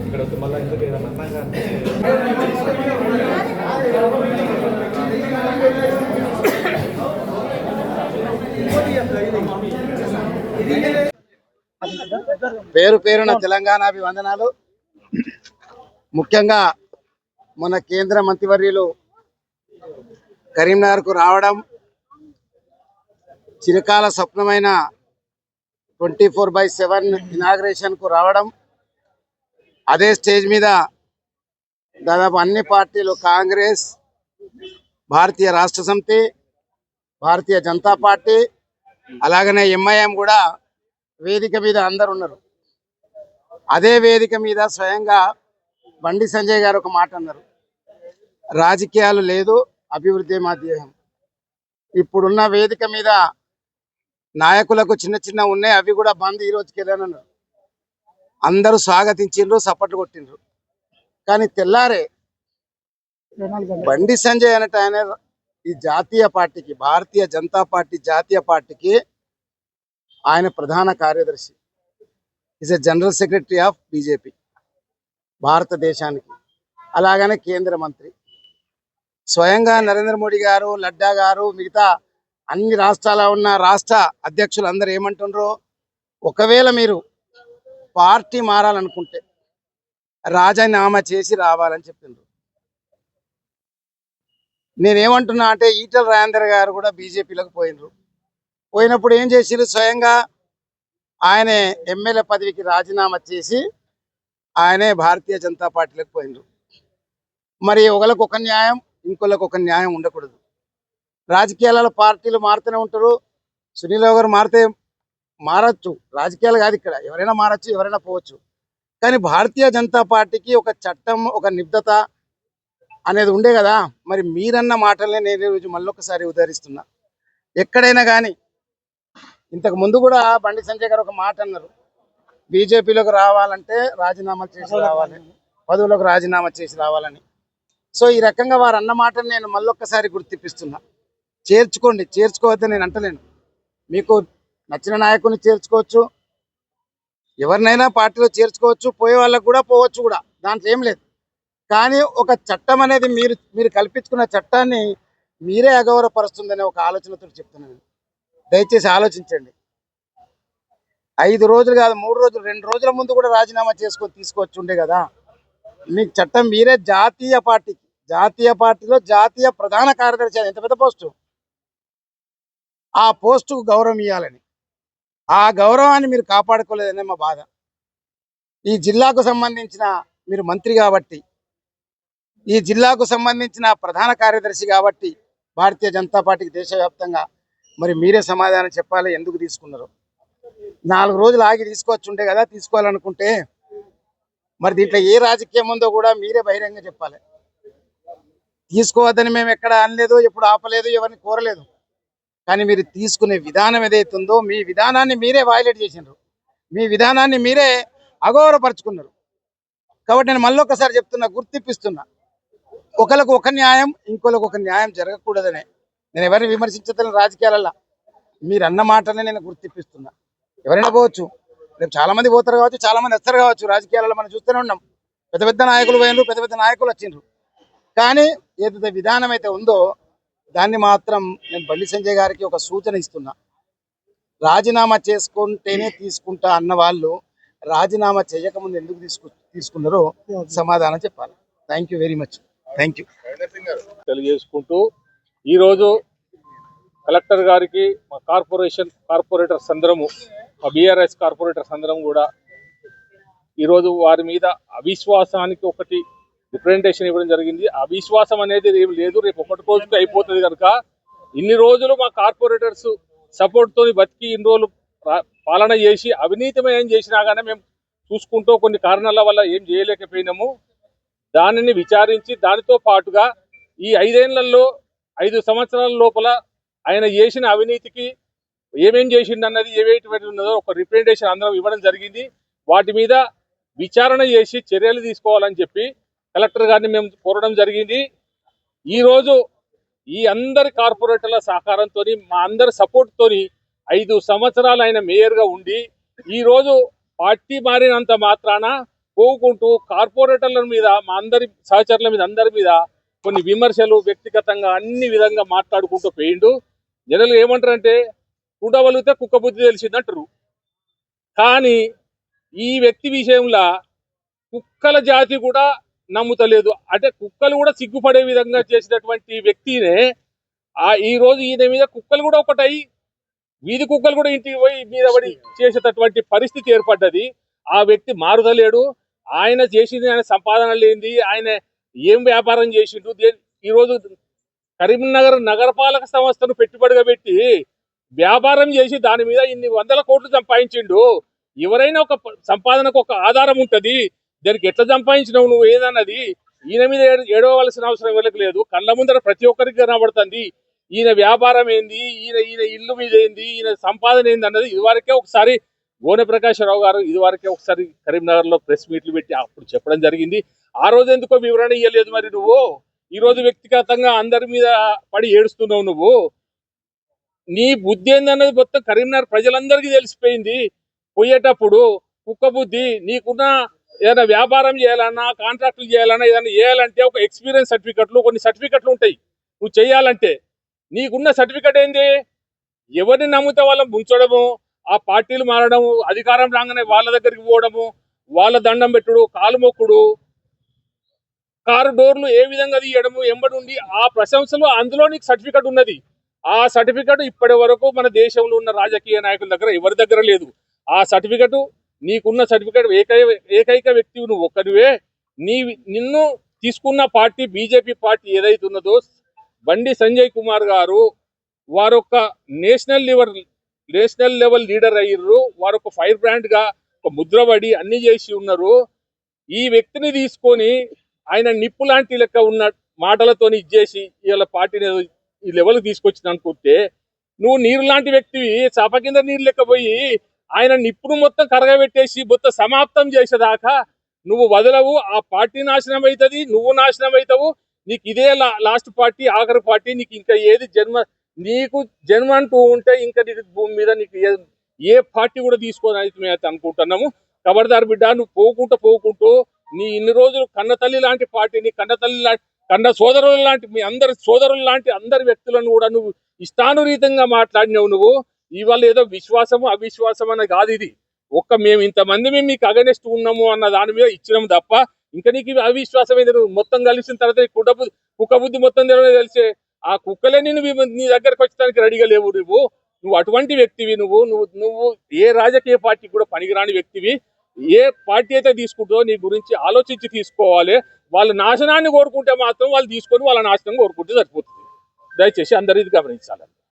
ఇక్కడ మళ్ళీ ఎందుకు ఏదన్నా పేరు పేరున తెలంగాణ అభివందనాలు. ముఖ్యంగా మన కేంద్ర మంత్రివర్యులు కరీంనగర్కు రావడం చిరకాల స్వప్నమైన ట్వంటీ ఫోర్ బై సెవెన్ ఇనాగ్రేషన్కు రావడం అదే స్టేజ్ మీద దాదాపు అన్ని పార్టీలు కాంగ్రెస్ భారతీయ రాష్ట్ర సమితి భారతీయ జనతా పార్టీ అలాగనే ఎంఐఎం కూడా వేదిక మీద అందరు ఉన్నారు. అదే వేదిక మీద స్వయంగా బండి సంజయ్ గారు ఒక మాట అన్నారు. రాజకీయాలు లేదు అభివృద్ధి మా ధ్యేయం ఇప్పుడున్న వేదిక మీద నాయకులకు చిన్న చిన్న ఉన్నాయి అవి కూడా బంద్ ఈ రోజుకి వెళ్ళానన్నారు అందరూ స్వాగతించిండ్రు సపోర్ట్ కొట్టిండ్రు. కానీ తెల్లారే బండి సంజయ్ అనేట ఆయన ఈ జాతీయ పార్టీకి భారతీయ జనతా పార్టీ జాతీయ పార్టీకి ఆయన ప్రధాన కార్యదర్శి. Is a general secretary of BJP భారతదేశానికి. అలాగనే కేంద్ర మంత్రి. స్వయంగా నరేంద్ర మోడీ గారు లడ్డా గారు మిగతా అన్ని రాష్ట్రాల ఉన్న రాష్ట్ర అధ్యక్షులు అందరూ ఏమంటుండ్రు ఒకవేళ మీరు పార్టీ మారాలనుకుంటే రాజీనామా చేసి రావాలని చెప్పిండ్రు నేనేమంటున్నా అంటే ఈటల రాజేందర్ గారు కూడా బీజేపీలోకి పోయినరు పోయినప్పుడు ఏం చేసిరు స్వయంగా ఆయన ఎమ్మెల్యే పదవికి రాజీనామా చేసి ఆయనే భారతీయ జనతా పార్టీలోకి పోయినరు మరి ఒకరికి ఒక న్యాయం ఇంకొకరికి ఒక న్యాయం ఉండకూడదు. రాజకీయాలలో పార్టీలు మారుతూనే ఉంటారు. సునీల్ గారు మారితే మారచ్చు. రాజకీయాలు కాదు ఇక్కడ. ఎవరైనా మారచ్చు ఎవరైనా పోవచ్చు. కానీ భారతీయ జనతా పార్టీకి ఒక చట్టం ఒక నిబద్ధత అనేది ఉండే కదా. మరి మీరన్న మాటలనే నేను ఈరోజు మళ్ళొకసారి ఉదహరిస్తున్నా. ఎక్కడైనా కానీ ఇంతకు ముందు కూడా బండి సంజయ్ గారు ఒక మాట అన్నారు. బీజేపీలోకి రావాలంటే రాజీనామా చేసి రావాలి. పదవులకు రాజీనామా చేసి రావాలని. సో ఈ రకంగా వారు అన్న మాటను నేను మళ్ళొక్కసారి గుర్తిపిస్తున్నా. చేర్చుకోండి చేర్చుకోవద్దని నేను అంటలేను. మీకు నచ్చిన నాయకుని చేర్చుకోవచ్చు ఎవరినైనా పార్టీలో చేర్చుకోవచ్చు పోయే వాళ్ళకు కూడా పోవచ్చు కూడా దాంట్లో ఏం లేదు. కానీ ఒక చట్టం అనేది మీరు మీరు కల్పించుకున్న చట్టాన్ని మీరే అగౌరవపరుస్తుందనే ఒక ఆలోచనతో చెప్తున్నాను దయచేసి ఆలోచించండి. ఐదు రోజులు కాదు మూడు రోజులు రెండు రోజుల ముందు కూడా రాజీనామా చేసుకొని తీసుకొచ్చి ఉండే కదా. మీకు చట్టం మీరే జాతీయ పార్టీకి జాతీయ పార్టీలో జాతీయ ప్రధాన కార్యదర్శి ఎంత పెద్ద పోస్టు? ఆ పోస్టుకు గౌరవం ఇవ్వాలని ఆ గౌరవాన్ని మీరు కాపాడుకోలేదనే మా బాధ. ఈ జిల్లాకు సంబంధించిన మీరు మంత్రి కాబట్టి ఈ జిల్లాకు సంబంధించిన ప్రధాన కార్యదర్శి కాబట్టి భారతీయ జనతా పార్టీకి దేశవ్యాప్తంగా మరి మీరే సమాధానం చెప్పాలి ఎందుకు తీసుకున్నారు? నాలుగు రోజులు ఆగి తీసుకొచ్చి ఉండే కదా తీసుకోవాలనుకుంటే మరి దీంట్లో ఏ రాజకీయం ఉందో కూడా మీరే బహిరంగ చెప్పాలి. తీసుకోవద్దని మేము ఎక్కడ అనలేదు ఎప్పుడు ఆపలేదు ఎవరిని కోరలేదు. కానీ మీరు తీసుకునే విధానం ఏదైతే ఉందో మీ విధానాన్ని మీరే వైలేట్ చేసినారు మీ విధానాన్ని మీరే అగౌరవపరుచుకున్నారు. కాబట్టి నేను మళ్ళీ ఒకసారి చెప్తున్నా గుర్తిప్పిస్తున్నా. ఒకరికి ఒక న్యాయం ఇంకొకరికి ఒక న్యాయం జరగకూడదనే. నేను ఎవరిని విమర్శించదని రాజకీయాలలో మీరు అన్న మాటనే నేను గుర్తిప్పిస్తున్నా. ఎవరైనా పోవచ్చు. రేపు చాలా మంది పోతారు కావచ్చు చాలా మంది వస్తారు కావచ్చు. రాజకీయాలలో మనం చూస్తూనే ఉన్నాం. పెద్ద పెద్ద నాయకులు పోయినరు పెద్ద పెద్ద నాయకులు వచ్చిండ్రు కానీ ఏదైతే విధానం అయితే ఉందో దాన్ని మాత్రం నేను బండి సంజయ్ గారికి ఒక సూచన ఇస్తున్నా. రాజీనామా చేసుకుంటేనే తీసుకుంటా అన్న వాళ్ళు రాజీనామా చేయకముందు ఎందుకు తీసుకు తీసుకున్నారో సమాధానం చెప్పాలి. Thank you very much thank you తెలియజేసుకుంటూ ఈరోజు కలెక్టర్ గారికి మా కార్పొరేషన్ కార్పొరేటర్స్ అందరము మా బీఆర్ఎస్ కార్పొరేటర్స్ అందరం కూడా ఈరోజు వారి మీద అవిశ్వాసానికి ఒకటి రిప్రజెంటేషన్ ఇవ్వడం జరిగింది. అవిశ్వాసం అనేది ఏం లేదు. రేపు ఒకటి రోజుకి అయిపోతుంది కనుక ఇన్ని రోజులు మా కార్పొరేటర్స్ సపోర్ట్ తోని బతికి ఇన్ని రోజులు పాలన చేసి అవినీతిమయం చేసినా కానీ మేము చూసుకుంటూ కొన్ని కారణాల వల్ల ఏం చేయలేకపోయినాము. దానిని విచారించి దానితో పాటుగా ఈ ఐదేళ్ళలో ఐదు సంవత్సరాల లోపల ఆయన చేసిన అవినీతికి ఏమేం చేసిండు అన్నది ఏవేటువంటి ఉన్నదో ఒక రిప్రజెంటేషన్ అందరం ఇవ్వడం జరిగింది. వాటి మీద విచారణ చేసి చర్యలు తీసుకోవాలని చెప్పి కలెక్టర్ గారిని మేము కోరడం జరిగింది. ఈ రోజు ఈ అందరి కార్పొరేటర్ల సహకారంతో మా అందరి సపోర్ట్ తోని ఐదు సంవత్సరాలు ఆయన మేయర్గా ఉండి ఈ రోజు పార్టీ మారినంత మాత్రాన పోకుంటూ కార్పొరేటర్ల మీద మా అందరి సహచరుల మీద అందరి మీద కొన్ని విమర్శలు వ్యక్తిగతంగా అన్ని విధంగా మాట్లాడుకుంటూ పోయిండు. జనరల్ ఏమంటారంటే కుడవలితే కుక్క బుద్ధి తెలిసిందంటారు. కానీ ఈ వ్యక్తి విషయంలో కుక్కల జాతి కూడా నమ్ముతలేదు. అంటే కుక్కలు కూడా సిగ్గుపడే విధంగా చేసినటువంటి వ్యక్తినే ఆ ఈ రోజు ఈయన మీద కుక్కలు కూడా ఒకటై వీధి కుక్కలు కూడా ఇంటికి పోయి మీద పడి చేసేటటువంటి పరిస్థితి ఏర్పడ్డది. ఆ వ్యక్తి మారుదలేడు ఆయన చేసింది ఆయన సంపాదన లేనిది ఆయన ఏం వ్యాపారం చేసిండు. ఈరోజు ఈ రోజు కరీంనగర్ నగరపాలక సంస్థను పెట్టుబడిగా పెట్టి వ్యాపారం చేసి దాని మీద ఇన్ని వందల కోట్లు సంపాదించిండు. ఎవరైనా ఒక సంపాదనకు ఒక ఆధారం ఉంటది. దానికి ఎట్లా సంపాదించినావు నువ్వు ఏదన్నది? ఈయన మీద ఏడవలసిన అవసరం ఎవరికి లేదు. కళ్ళ ముందర ప్రతి ఒక్కరికి కనబడుతుంది. ఈయన వ్యాపారం ఏంది? ఈయన ఈయన ఇల్లు మీద ఏంది? ఈయన సంపాదన ఏంది అన్నది ఇదివరకే ఒకసారి గోనె ప్రకాశ్రావు గారు ఇదివరకే ఒకసారి కరీంనగర్లో ప్రెస్ మీట్లు పెట్టి అప్పుడు చెప్పడం జరిగింది. ఆ రోజు ఎందుకో వివరణ ఇవ్వలేదు మరి నువ్వు? ఈ రోజు వ్యక్తిగతంగా అందరి మీద పడి ఏడుస్తున్నావు నువ్వు? నీ బుద్ధి ఏందన్నది మొత్తం కరీంనగర్ ప్రజలందరికీ తెలిసిపోయింది. పోయేటప్పుడు కుక్క బుద్ధి నీకున్న ఏదైనా వ్యాపారం చేయాలన్నా కాంట్రాక్టులు చేయాలన్నా ఏదైనా చేయాలంటే ఒక ఎక్స్పీరియన్స్ సర్టిఫికెట్లు కొన్ని సర్టిఫికెట్లు ఉంటాయి. నువ్వు చేయాలంటే నీకున్న సర్టిఫికెట్ ఏంది? ఎవరిని నమ్మితే వాళ్ళని ముంచడము ఆ పార్టీలు మారడము అధికారం రాగానే వాళ్ళ దగ్గరికి పోవడము వాళ్ళ దండం పెట్టుడు కాలు మొక్కుడు కారు డోర్లు ఏ విధంగా తీయడము ఎంబడి ఉండి ఆ ప్రశంసలు అందులో నీకు సర్టిఫికెట్ ఉన్నది. ఆ సర్టిఫికెట్ ఇప్పటి వరకు మన దేశంలో ఉన్న రాజకీయ నాయకుల దగ్గర ఎవరి దగ్గర లేదు. ఆ సర్టిఫికెట్ నీకున్న సర్టిఫికెట్ ఏకైక ఏకైక వ్యక్తి నువ్వు ఒక్కడివే. నీ నిన్ను తీసుకున్న పార్టీ బీజేపీ పార్టీ ఏదైతే ఉన్నదో బండి సంజయ్ కుమార్ గారు వారొక national level national level leader అయ్యారు వారొక ఫైర్ బ్రాండ్గా ఒక ముద్రపడి అన్ని చేసి ఉన్నారు. ఈ వ్యక్తిని తీసుకొని ఆయన నిప్పు లాంటి లెక్క ఉన్న మాటలతో ఇచ్చేసి ఇవాళ పార్టీని ఈ లెవెల్ తీసుకొచ్చింది అనుకుంటే నువ్వు నీరు లాంటి వ్యక్తివి చాప కింద నీరు లెక్క పోయి ఆయన నిప్పుడు మొత్తం కరగబెట్టేసి మొత్తం సమాప్తం చేసేదాకా నువ్వు వదలవు ఆ పార్టీ నాశనం అవుతుంది నువ్వు నాశనం అవుతావు నీకు ఇదే లాస్ట్ పార్టీ ఆఖరి పార్టీ నీకు ఇంకా ఏది జన్మ నీకు జన్మ అంటూ ఉంటే ఇంకా నీకు భూమి మీద నీకు ఏ- పార్టీ కూడా తీసుకోనైతే మేము అయితే అనుకుంటున్నాము. కబర్దారు బిడ్డ నువ్వు పోకుంటూ పోకుంటూ నీ ఇన్ని రోజులు కన్న తల్లి లాంటి పార్టీని కన్న తల్లి లాంటి కన్న సోదరుల లాంటి మీ అందరి సోదరుల లాంటి అందరి వ్యక్తులను కూడా నువ్వు ఇష్టానురీతంగా మాట్లాడినావు నువ్వు. ఇవాళ ఏదో విశ్వాసము అవిశ్వాసం అన్నది కాదు ఇది. ఒక్క మేము ఇంతమంది మేము మీకు అగనెస్ట్ ఉన్నాము అన్న దాని మీద ఇచ్చినాము తప్ప ఇంకా నీకు అవిశ్వాసం ఏదో మొత్తం కలిసిన తర్వాత కుట కుక్క బుద్ధి కుక్క బుద్ధి మొత్తం తెలియదు తెలిసే. ఆ కుక్కలే నేను నీ దగ్గరకు వచ్చడానికి రెడీగా లేవు నువ్వు. నువ్వు అటువంటి వ్యక్తివి నువ్వు. నువ్వు నువ్వు ఏ రాజకీయ పార్టీ కూడా పనికిరాని వ్యక్తివి. ఏ పార్టీ అయితే తీసుకుంటుందో నీ గురించి ఆలోచించి తీసుకోవాలి. వాళ్ళ నాశనాన్ని కోరుకుంటే మాత్రం వాళ్ళు తీసుకొని వాళ్ళ నాశనం కోరుకుంటే సరిపోతుంది. దయచేసి అందరూ ఇది గమనించాలి.